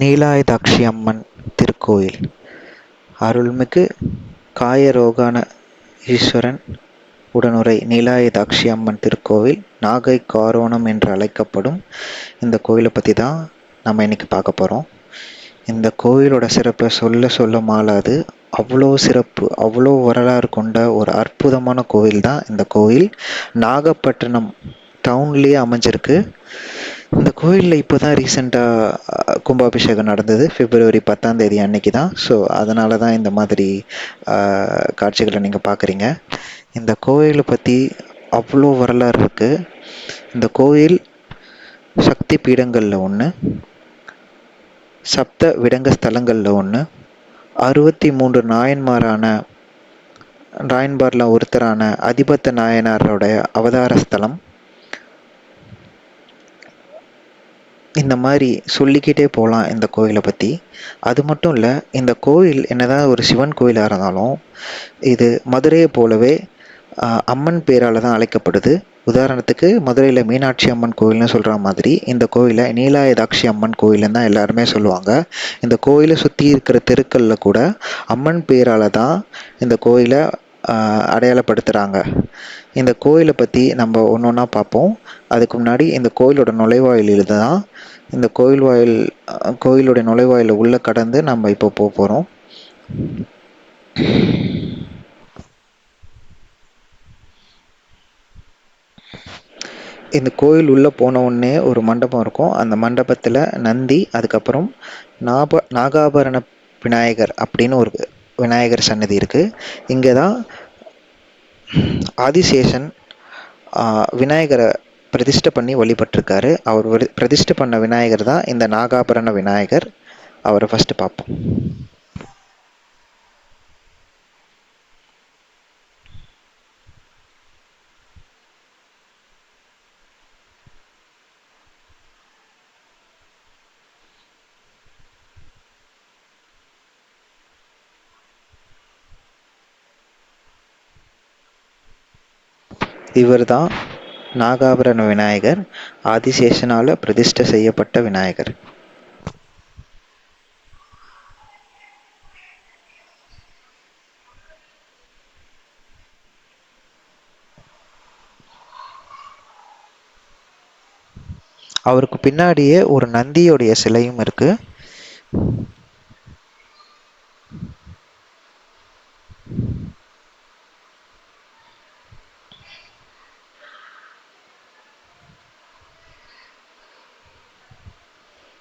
நீலாயுதாட்சி அம்மன் திருக்கோயில். அருள்மிகு காயரோகான ஈஸ்வரன் உடனுரை நீலாயுதாட்சி அம்மன் திருக்கோவில் நாகை காரோணம் என்று அழைக்கப்படும் இந்த கோயிலை பற்றி தான் நம்ம இன்றைக்கி பார்க்க போகிறோம் இந்த கோயிலோட சிறப்பை சொல்ல சொல்ல மாளாது அவ்வளோ சிறப்பு அவ்வளோ வரலாறு கொண்ட ஒரு அற்புதமான கோயில் தான் இந்த கோயில். நாகப்பட்டினம் டவுன்லேயே அமைஞ்சிருக்கு. இந்த கோயிலில் இப்போ தான் ரீசெண்டாக கும்பாபிஷேகம் நடந்தது. பிப்ரவரி பத்தாம் தேதி அன்னைக்கு தான் ஸோ அதனால தான் இந்த மாதிரி காட்சிகளை நீங்கள் பார்க்குறீங்க இந்த கோயிலை பற்றி அவ்வளோ வரலாறு இருக்குது இந்த கோயில் சக்தி பீடங்களில் ஒன்று சப்த விடங்க ஸ்தலங்களில் ஒன்று அறுபத்தி மூன்று நாயன்மாரான நாயன்மாரில் ஒருத்தரான அதிபத்த நாயனாரோட அவதார ஸ்தலம் இந்த மாதிரி சொல்லிக்கிட்டே போகலாம் இந்த கோயிலை பற்றி அது மட்டும் இல்லை இந்த கோயில் என்னதான் ஒரு சிவன் கோயிலாக இருந்தாலும் இது மதுரையை போலவே அம்மன் பேரால் தான் அழைக்கப்படுது. உதாரணத்துக்கு மதுரையில் மீனாட்சி அம்மன் கோயில்னு சொல்கிற மாதிரி இந்த கோயிலை நீலாயதாட்சி அம்மன் கோயில்னு தான் எல்லாருமே சொல்லுவாங்க. இந்த கோயிலை சுற்றி இருக்கிற தெருக்களில் கூட அம்மன் பேரால் தான் இந்த கோயிலை அடையாளப்படுத்துகிறாங்க இந்த கோயிலை பற்றி நம்ம ஒன்று ஒன்றா பார்ப்போம். அதுக்கு முன்னாடி இந்த கோயிலோட நுழைவாயில் தான் இந்த கோயில் வாயில் கோயிலுடைய கோயிலோட நுழைவாயில உள்ள கடந்து நம்ம இப்போ போக போகிறோம் இந்த கோயில் உள்ளே போன உடனே ஒரு மண்டபம் இருக்கும். அந்த மண்டபத்தில் நந்தி அதுக்கப்புறம் நாப நாகாபரண விநாயகர் அப்படின்னு ஒரு விநாயகர் சன்னதி இருக்குது இங்கே தான் ஆதிசேஷன் விநாயகரை பிரதிஷ்டை பண்ணி வழிபட்டிருக்காரு. அவர் வரி- பிரதிஷ்டை பண்ண விநாயகர் தான் இந்த நாகாபரண விநாயகர். அவரை ஃபஸ்ட்டு பார்ப்போம். இவர் தான் நாகாபரண விநாயகர் ஆதிசேஷனால பிரதிஷ்டை செய்யப்பட்ட விநாயகர். அவருக்கு பின்னாடியே ஒரு நந்தியோடைய சிலையும் இருக்கு.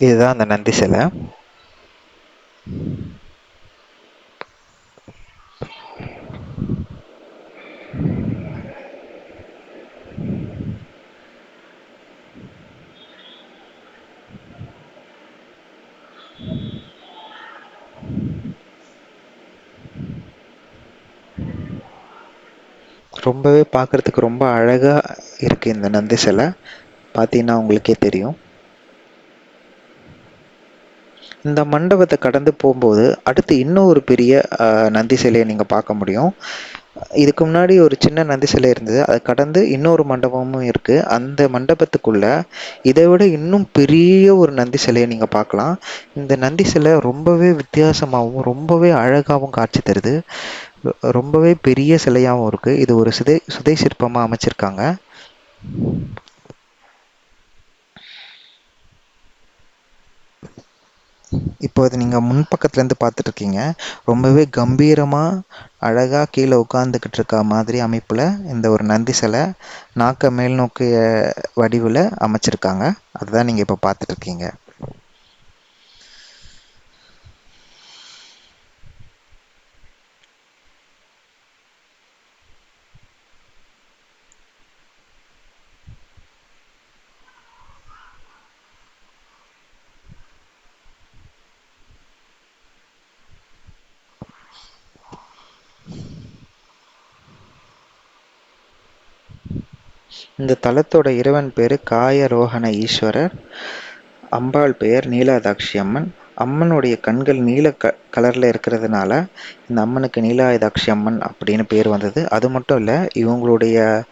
இதுதான் அந்த நந்தி சிலை. ரொம்பவே பார்க்கறதுக்கு ரொம்ப அழகா இருக்கு இந்த நந்தி சிலை. பார்த்தீங்கன்னா உங்களுக்கே தெரியும். இந்த மண்டபத்தை கடந்து போகும்போது அடுத்து இன்னும் ஒரு பெரிய நந்தி சிலையை நீங்கள் பார்க்க முடியும். இதுக்கு முன்னாடி ஒரு சின்ன நந்தி சிலை இருந்தது. அதை கடந்து இன்னொரு மண்டபமும் இருக்குது அந்த மண்டபத்துக்குள்ள இதை விட இன்னும் பெரிய ஒரு நந்தி சிலையை நீங்கள் பார்க்கலாம். இந்த நந்தி சிலை ரொம்பவே வித்தியாசமாகவும் ரொம்பவே அழகாகவும் காட்சி தருது. ரொம்பவே பெரிய சிலையாகவும் இருக்குது இது ஒரு சிதை சுதை சிற்பமாக அமைச்சிருக்காங்க. இப்போ இது நீங்கள் முன்பக்கத்துலேருந்து பார்த்துட்டு இருக்கீங்க ரொம்பவே கம்பீரமாக அழகாக கீழே உட்காந்துக்கிட்டு இருக்க மாதிரி அமைப்பில் இந்த ஒரு நந்தி சிலை நாக்க மேல் நோக்கிய வடிவில் அமைச்சிருக்காங்க. அதுதான் நீங்கள் இப்போ பார்த்துட்டு இந்த தலத்தோட இறைவன் பேர் காயரோகண ஈஸ்வரர். அம்பாள் பெயர் நீலாதாட்சி அம்மன். அம்மனுடைய கண்கள் நீல க கலரில் இருக்கிறதுனால இந்த அம்மனுக்கு நீலாயுதாட்சி அம்மன் அப்படின்னு பேர் வந்தது. அது மட்டும் இல்லை இவங்களுடைய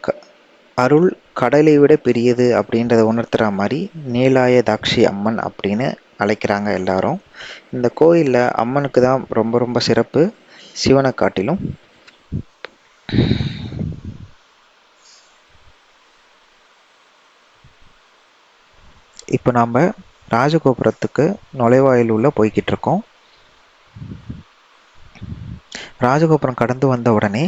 க- அருள் கடலை விட பெரியது அப்படின்றத உணர்த்துற மாதிரி நீலாயதாட்சி அம்மன் அப்படின்னு அழைக்கிறாங்க எல்லாரும். இந்த கோயிலில் அம்மனுக்கு தான் ரொம்ப ரொம்ப சிறப்பு. சிவனை காட்டிலும். இப்போ நாம் ராஜகோபுரத்துக்கு நுழைவாயில் உள்ளே போய்கிட்டு இருக்கோம் ராஜகோபுரம் கடந்து வந்த உடனே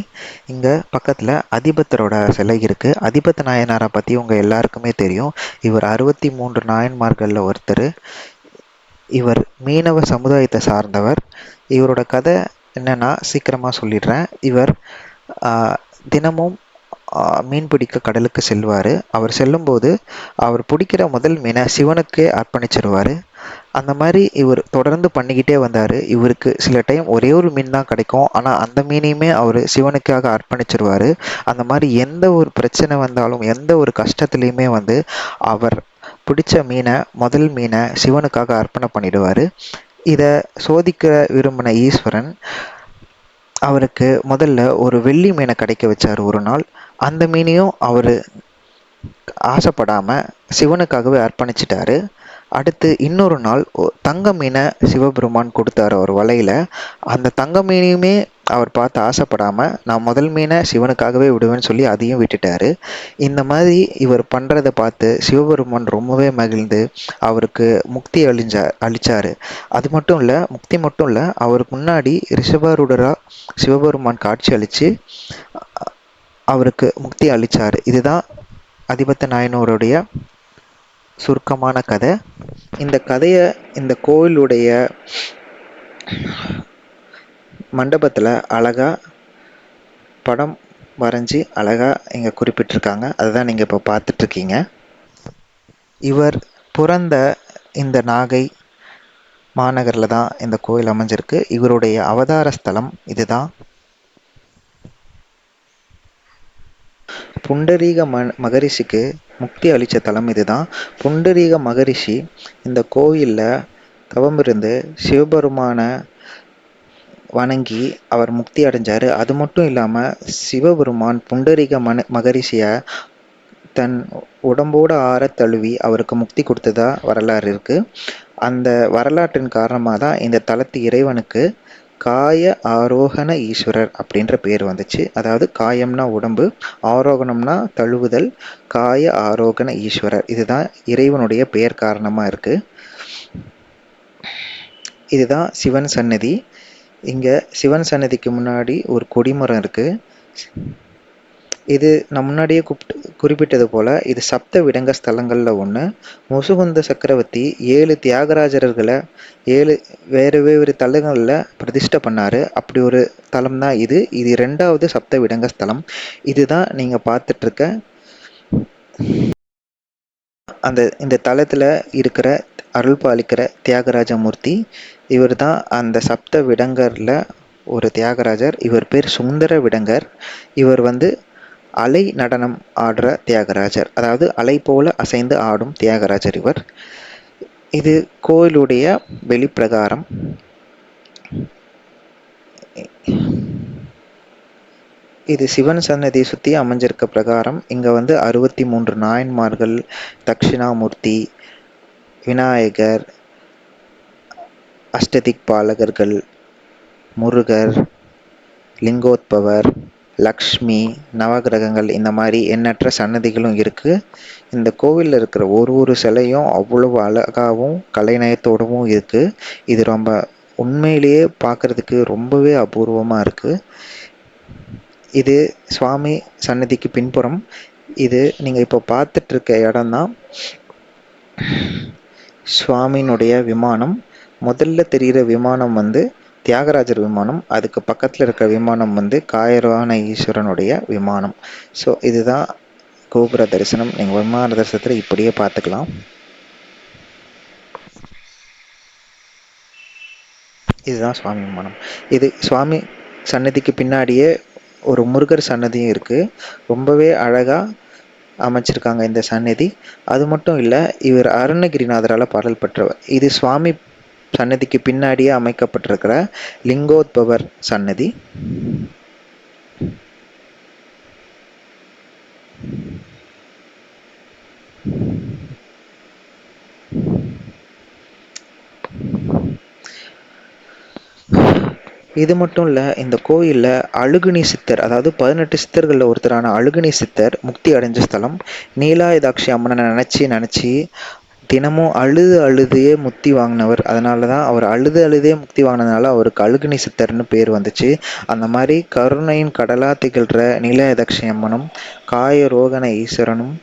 இங்கே பக்கத்தில் அதிபத்தரோட சிலை இருக்குது அதிபத்த நாயனாரை பற்றி உங்கள் எல்லாருக்குமே தெரியும். இவர் அறுபத்தி மூன்று நாயன்மார்களில் ஒருத்தர். இவர் மீனவ சமுதாயத்தை சார்ந்தவர். இவரோட கதை என்னென்னா சீக்கிரமாக சொல்லிடுறேன். இவர் தினமும் மீன் பிடிக்க கடலுக்கு செல்வார். அவர் செல்லும்போது அவர் பிடிக்கிற முதல் மீனை சிவனுக்கே அர்ப்பணிச்சிருவார். அந்த மாதிரி இவர் தொடர்ந்து பண்ணிக்கிட்டே வந்தார். இவருக்கு சில டைம் ஒரே ஒரு மீன் தான் கிடைக்கும். ஆனால் அந்த மீனையுமே அவர் சிவனுக்காக அர்ப்பணிச்சிருவார். அந்த மாதிரி எந்த ஒரு பிரச்சனை வந்தாலும் எந்த ஒரு கஷ்டத்துலேயுமே வந்து அவர் பிடிச்ச மீனை முதல் மீனை சிவனுக்காக அர்ப்பணம் பண்ணிடுவார். இதை சோதிக்க விரும்பின ஈஸ்வரன் அவருக்கு முதல்ல ஒரு வெள்ளி மீனை கிடைக்க வச்சார் ஒரு நாள். அந்த மீனையும் அவர் ஆசைப்படாமல் சிவனுக்காகவே அர்ப்பணிச்சிட்டாரு. அடுத்து இன்னொரு நாள் தங்க மீனை சிவபெருமான் கொடுத்தாரு ஒரு வலையில். அந்த தங்க மீனையுமே அவர் பார்த்து ஆசைப்படாமல் நான் முதல் மீனை சிவனுக்காகவே விடுவேன்னு சொல்லி அதையும் விட்டுட்டாரு. இந்த மாதிரி இவர் பண்ணுறத பார்த்து சிவபெருமான் ரொம்பவே மகிழ்ந்து அவருக்கு முக்தி அழிஞ்சா அழிச்சாரு அது மட்டும் இல்லை முக்தி மட்டும் இல்லை அவருக்கு முன்னாடி ரிஷபருடராக சிவபெருமான் காட்சி அளித்து அவருக்கு முக்தி அளித்தார் இதுதான் அதிபத்த நாயனூருடைய சுருக்கமான கதை. இந்த கதையை இந்த கோயிலுடைய மண்டபத்தில் அழகாக படம் வரைஞ்சி அழகாக இங்கே குறிப்பிட்டிருக்காங்க. அதுதான் நீங்கள் இப்போ பார்த்துட்ருக்கீங்க. இவர் பிறந்த இந்த நாகை மாநகரில் தான் இந்த கோயில் அமைஞ்சிருக்கு. இவருடைய அவதார ஸ்தலம் இதுதான். புண்டரீக ம மகரிஷிக்கு முக்தி அளித்த தலம் இதுதான். புண்டரீக மகரிஷி இந்த கோயிலில் தவமிருந்து சிவபெருமானை வணங்கி அவர் முக்தி அடைஞ்சார். அது மட்டும் இல்லாமல் சிவபெருமான் புண்டரீக மன மகரிஷியை தன் உடம்போடு ஆற தழுவி அவருக்கு முக்தி கொடுத்ததா வரலாறு இருக்குது அந்த வரலாற்றின் காரணமாக தான் இந்த தலத்து இறைவனுக்கு காய ஆரோகண ஈஸ்வரர் அப்படின்ற பேர் வந்துச்சு. அதாவது காயம்னா உடம்பு ஆரோகணம்னா தழுவுதல் காய ஆரோகண ஈஸ்வரர். இதுதான் இறைவனுடைய பெயர் காரணமாக இருக்குது இதுதான் சிவன் சன்னதி இங்கே சிவன் சன்னதிக்கு முன்னாடி ஒரு கொடிமரம் இருக்குது இது நான் முன்னாடியே கூப்பிட்டு குறிப்பிட்டது போல் இது சப்த விடங்க ஸ்தலங்களில் ஒன்று முசுகுந்த சக்கரவர்த்தி ஏழு தியாகராஜர்களை ஏழு வேறு வேறு தலங்களில் பிரதிஷ்டை பண்ணார். அப்படி ஒரு தலம் தான் இது. இது ரெண்டாவது சப்த விடங்க ஸ்தலம். இதுதான் நீங்கள் பார்த்துட்ருக்க அந்த இந்த தலத்தில் இருக்கிற அருள் பாலிக்கிற தியாகராஜ மூர்த்தி இவர் தான் அந்த சப்த விடங்கரில் ஒரு தியாகராஜர். இவர் பேர் சுந்தர விடங்கர். இவர் வந்து அலை நடனம் ஆடுற தியாகராஜர். அதாவது அலை போல அசைந்து ஆடும் தியாகராஜர் இவர். இது கோயிலுடைய வெளிப்பிரகாரம். இது சிவன் சன்னதி சுற்றி அமைஞ்சிருக்க பிரகாரம். இங்கே வந்து அறுபத்தி மூன்று நாயன்மார்கள் தட்சிணாமூர்த்தி விநாயகர் அஷ்டதிக் பாலகர்கள் முருகர் லிங்கோத்பவர் லக்ஷ்மி நவகிரகங்கள் இந்த மாதிரி எண்ணற்ற சன்னதிகளும் இருக்குது இந்த கோவிலில் இருக்கிற ஒரு ஒரு சிலையும் அவ்வளவு அழகாகவும் கலைநயத்தோடவும் இருக்குது இது ரொம்ப உண்மையிலேயே பார்க்குறதுக்கு ரொம்பவே அபூர்வமாக இருக்குது இது சுவாமி சன்னதிக்கு பின்புறம் இது நீங்கள் இப்போ பார்த்துட்ருக்க இடம் தான் சுவாமியினுடைய விமானம். முதல்ல தெரிகிற விமானம் வந்து தியாகராஜர் விமானம் அதுக்கு பக்கத்தில் இருக்கிற விமானம் வந்து காயரான ஈஸ்வரனுடைய விமானம். ஸோ இதுதான் கோபுர தரிசனம். நீங்கள் விமான தரிசனத்தில் இப்படியே பார்த்துக்கலாம். இதுதான் சுவாமி விமானம். இது சுவாமி சன்னதிக்கு பின்னாடியே ஒரு முருகர் சன்னதியும் இருக்குது ரொம்பவே அழகாக அமைச்சிருக்காங்க இந்த சன்னதி அது மட்டும் இல்லை இவர் அருணகிரிநாதரால் பாடல் பெற்றவர். இது சுவாமி சன்னதிக்கு பின்னாடியே அமைக்கப்பட்டிருக்கிற லிங்கோத்பவர் சன்னதி. இது மட்டும் இல்லை இந்த கோயிலில் அழுகுனி சித்தர் அதாவது பதினெட்டு சித்தர்களில் ஒருத்தரான அழுகுனி சித்தர் முக்தி அடைஞ்ச ஸ்தலம் நீலாயுதாட்சி அம்மனை நினச்சி நினச்சி தினமும் அழுது அழுதே முக்தி வாங்கினவர். அதனால தான் அவர் அழுது அழுதே முக்தி வாங்கினதுனால அவருக்கு அழுகுனி சித்தர்னு பேர் வந்துச்சு. அந்த மாதிரி கருணையின் கடலாக திகழ்கிற நீலாயுதாட்சி காய ரோகண ஈஸ்வரனும்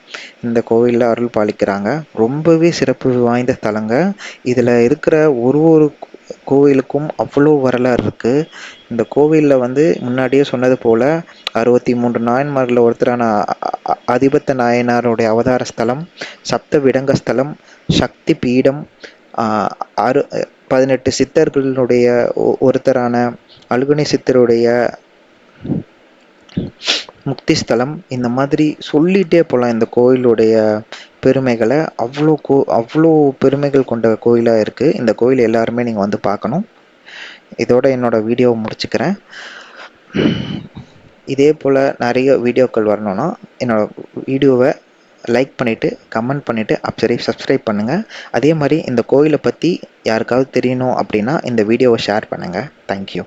இந்த கோவிலில் அருள் பாலிக்கிறாங்க. ரொம்பவே சிறப்பு வாய்ந்த ஸ்தலங்க. இதில் இருக்கிற ஒரு ஒரு கோவிலுக்கும் அவ்வளோ வரலாறு இருக்குது இந்த கோவிலில் வந்து முன்னாடியே சொன்னது போல் அறுபத்தி மூன்று நாயன்மார்களில் ஒருத்தரான அதிபத்த நாயனாருடைய அவதார ஸ்தலம் சப்த விடங்க ஸ்தலம் சக்தி பீடம் அறு பதினெட்டு சித்தர்களுடைய ஒருத்தரான அழுகுனி சித்தருடைய முக்தி ஸ்தலம் இந்த மாதிரி சொல்லிகிட்டே போகலாம் இந்த கோயிலுடைய பெருமைகளை அவ்வளோ கோ அவ்வளோ பெருமைகள் கொண்ட கோயிலாக இருக்குது இந்த கோயில் எல்லாருமே நீங்கள் வந்து பார்க்கணும். இதோட என்னோடய வீடியோவை முடிச்சுக்கிறேன். இதே போல் நிறைய வீடியோக்கள் வரணும்னா என்னோடய வீடியோவை லைக் பண்ணிவிட்டு கமெண்ட் பண்ணிவிட்டு அப்சரி சப்ஸ்கிரைப் பண்ணுங்கள் அதே மாதிரி இந்த கோயிலை பற்றி யாருக்காவது தெரியணும் அப்படின்னா இந்த வீடியோவை ஷேர் பண்ணுங்கள் தேங்க்யூ